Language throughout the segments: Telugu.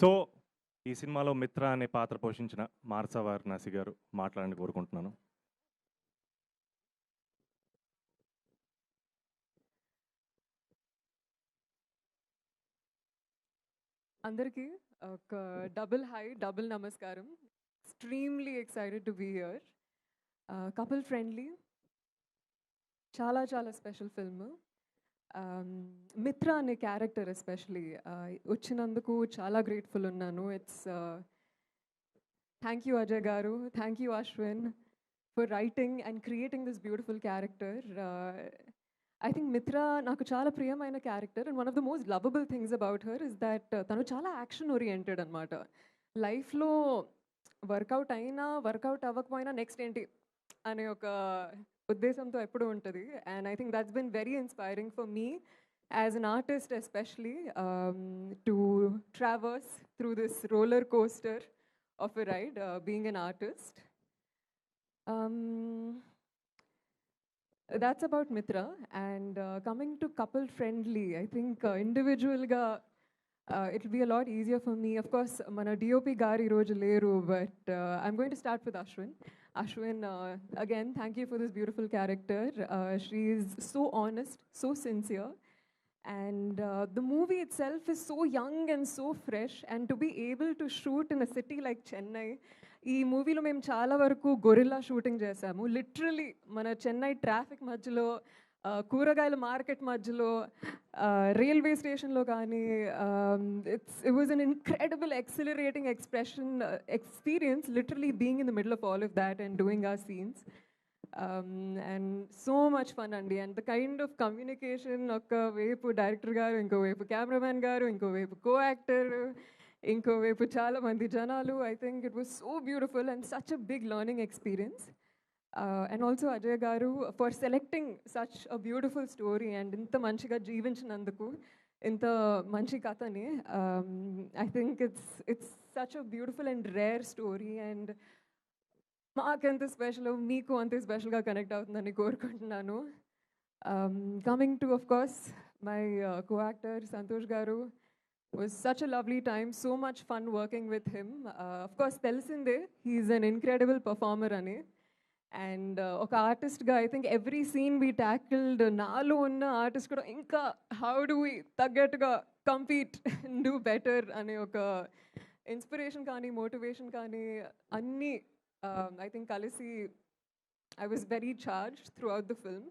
సో ఈ సినిమాలో మిత్ర అనే పాత్ర పోషించిన మార్సవార్ వారణాసి గారు మాట్లాడని కోరుకుంటున్నాను. అందరికీ ఒక డబుల్ హై డబుల్ నమస్కారం. Extremely excited to be here. Couple friendly. చాలా చాలా స్పెషల్ ఫిల్మ్. మిత్ర అనే క్యారెక్టర్ ఎస్పెషలీ వచ్చినందుకు చాలా గ్రేట్ఫుల్ ఉన్నాను. ఇట్స్ థ్యాంక్ యూ అజయ్ గారు thank you Ashwin for writing and creating this beautiful character. I think Mitra నాకు చాలా ప్రియమైన character and one of the most lovable things about her is that తను చాలా యాక్షన్ ఓరియంటెడ్ అనమాట లైఫ్లో వర్కౌట్ అయినా వర్కౌట్ అవ్వకపోయినా నెక్స్ట్ ఏంటి? అనే ఒక ఉద్దేశంతో ఎప్పుడూ ఉంటుంది and I think that's been very inspiring for me as an artist especially to traverse through this roller coaster of a ride being an artist that's about Mitra. And uh, coming to couple friendly, I think uh, individual ga uh, it'll be a lot easier for me. Of course, mana DOP gari roju leru, but uh, I'm Ashwin. Uh, again, thank you for this beautiful character. Uh, she is so honest, so sincere. And uh, the movie itself is so young and so fresh. And to be able to shoot in a city like Chennai, ఈ మూవీలో మేము చాలా వరకు గొరిల్లా షూటింగ్ చేసాము లిటరలీ మన చెన్నై ట్రాఫిక్ మధ్యలో కూరగాయల మార్కెట్ మధ్యలో రైల్వే స్టేషన్లో కానీ it's it was an incredible exhilarating expression experience literally being in the middle of all of that and doing our scenes and so much fun అండి and the kind of communication ఒకవైపు డైరెక్టర్ గారు ఇంకోవైపు కెమెరామ్యాన్ గారు ఇంకోవైపు కో యాక్టర్ ఇంకోవైపు చాలా మంది జనాలు. I think it was so beautiful and such a big learning experience and also Ajay గారు for selecting such a beautiful story and ఇంత మంచిగా జీవించినందుకు ఇంత మంచి కథని I think it's it's such a beautiful and rare story and మాకెంత special మీకు అంతే స్పెషల్గా కనెక్ట్ అవుతుందని కోరుకుంటున్నాను. Coming to of course my co actor Santosh గారు was such a lovely time so much fun working with him. Uh, of course telsinde he's an incredible performer ani and ఒక ఆర్టిస్ట్గా I think every scene we tackled నాలో ఉన్న ఆర్టిస్ట్ కూడా ఇంకా హౌ డు వి తగ్గట్టుగా కంపీట్ డూ బెటర్ అనే ఒక ఇన్స్పిరేషన్ కానీ మోటివేషన్ కానీ అన్నీ ఐ థింక్ కలిసి I was very charge throughout the film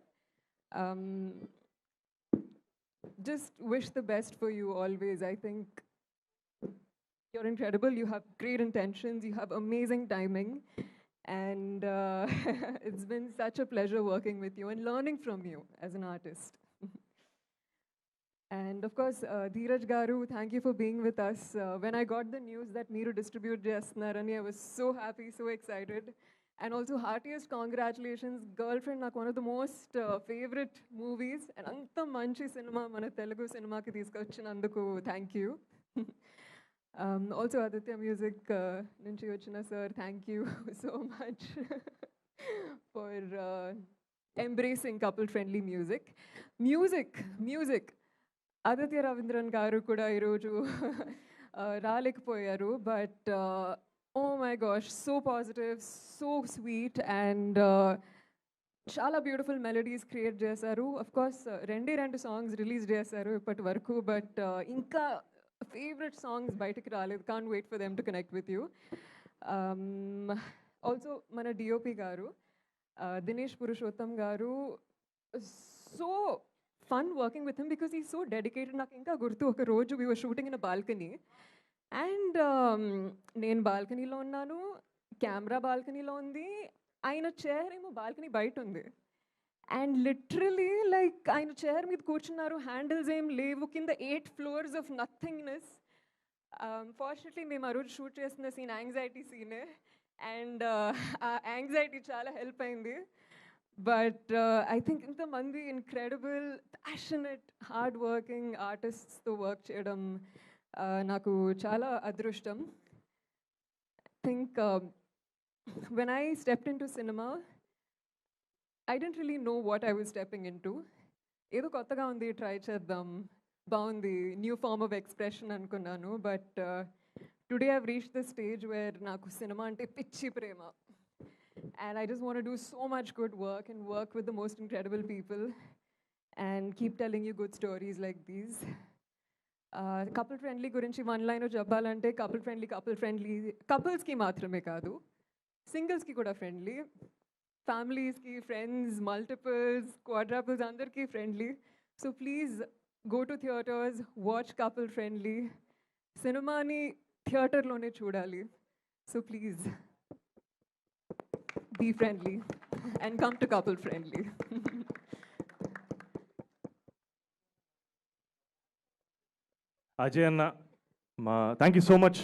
just wish the best for you always. I think you're incredible. You have great intentions. You have amazing timing. And uh, it's been such a pleasure working with you and learning from you as an artist. and of course, uh, Dheeraj Garu, thank you for being with us. Uh, when I got the news that Meeru distribute Narani, I was so happy, so excited. And also, heartiest congratulations, Girlfriend, నాకు one of the most uh, favorite movies. And అంత మంచి సినిమా మన తెలుగు సినిమాకి తీసుకొచ్చినందుకు thank you also Aditya music నుంచి వచ్చిన sir thank you so much for embracing couple friendly music music music Aditya Ravindran గారు కూడా ఈరోజు uh, రాలేకపోయారు but oh my gosh so positive so sweet and చాలా బ్యూటిఫుల్ మెలడీస్ క్రియేట్ చేశారు. అఫ్ కోర్స్ uh, రెండే రెండు సాంగ్స్ రిలీజ్ చేశారు ఇప్పటి వరకు బట్ uh, ఇంకా ఫేవరెట్ సాంగ్స్ బయటకు రాలేదు. Can't wait for them to connect with you also మన డిఓపి గారు uh, దినేష్ పురుషోత్తం గారు so fun working with him because he so dedicated నాకు ఇంకా గుర్తు ఒక రోజు we were shooting in balcony and నేను బాల్కనీలో ఉన్నాను కెమెరా బాల్కనీలో ఉంది. ఆయన చైర్ ఏమో బాల్కనీ బయట ఉంది. అండ్ లిటరలీ లైక్ ఆయన చైర్ మీద కూర్చున్నారు. హ్యాండిల్స్ ఏం లేవు. కింద eight floors of nothingness fortunately మేము uh, ఆ రోజు షూట్ చేసిన సీన్ యాంగ్జైటీ సీనే అండ్ ఆ యాంగ్జైటీ చాలా హెల్ప్ అయింది. బట్ ఐ థింక్ ఇంతమంది ఇన్క్రెడిబుల్ ప్యాషనెట్ హార్డ్ వర్కింగ్ ఆర్టిస్ట్స్తో వర్క్ చేయడం uh, నాకు చాలా అదృష్టం. Think um, when into cinema I I really know what I I stepping into ఏదో కొత్తగా ఉంది ట్రై చేద్దాం బాగుంది న్యూ ఫార్మ్ ఆఫ్ ఎక్స్ప్రెషన్ అనుకున్నాను. But today I reach the stage where నాకు సినిమా అంటే పిచ్చి ప్రేమ. And I just want do so much good work and work with the most incredible people and keep telling you good stories like these couple friendly గురించి వన్ లైన్ చెప్పాలంటే కపుల్ ఫ్రెండ్లీ కపుల్ ఫ్రెండ్లీ కపుల్స్కి మాత్రమే కాదు సింగిల్స్కి కూడా friendly families ki, friends, multiples, quadruples, andar ki friendly. So please go to theaters, watch couple friendly. Cinema ni theater lone chudali. So please be friendly and come to couple friendly. Ajay thank you so much